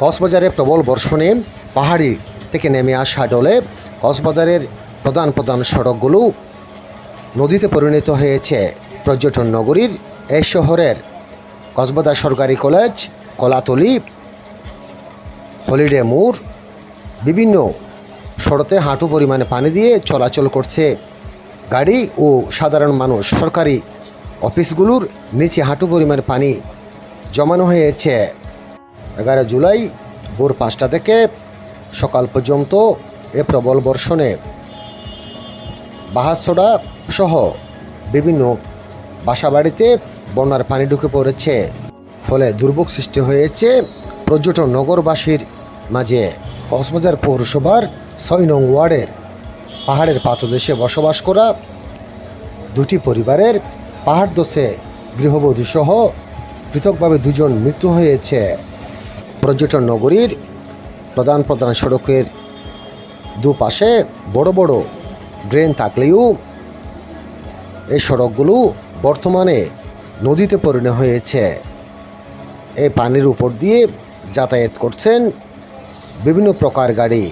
কক্সবাজারে প্রবল বর্ষণে পাহাড়ি থেকে নেমে আসা ডলে কক্সবাজারের প্রধান প্রধান সড়কগুলো নদীতে পরিণত হয়েছে। পর্যটন নগরীর এই শহরের কক্সবাজার সরকারি কলেজ, কলাতলি, হলিডে মোড়, বিভিন্ন সড়কে হাঁটু পরিমাণে পানি দিয়ে চলাচল করছে। গাড়ি ও সাধারণ মানুষ সরকারি অফিসগুলোর নিচে হাঁটু পরিমাণে পানি জমানো হয়েছে। এগারো জুলাই ভোর পাঁচটা থেকে সকাল পর্যন্ত এ প্রবল বর্ষণে বাহাসোড়া সহ বিভিন্ন বাসাবাড়িতে বন্যার পানি ঢুকে পড়েছে। ফলে দুর্ভোগ সৃষ্টি হয়েছে পর্যটন নগরবাসীর মাঝে। কক্সবাজার পৌরসভার ছয় নং ওয়ার্ডের পাহাড়ের পাতদেশে বসবাস করা দুটি পরিবারের পাহাড় দোষে গৃহবধূ সহ পৃথকভাবে দুজন মৃত্যু হয়েছে। পর্যটন নগরীর প্রধান প্রধান সড়কের দুপাশে বড় বড় ড্রেন থাকলেও এই সড়কগুলো বর্তমানে নদীতে পরিণত হয়েছে। এই পানির উপর দিয়ে যাতায়াত করছেন বিভিন্ন প্রকার গাড়ি।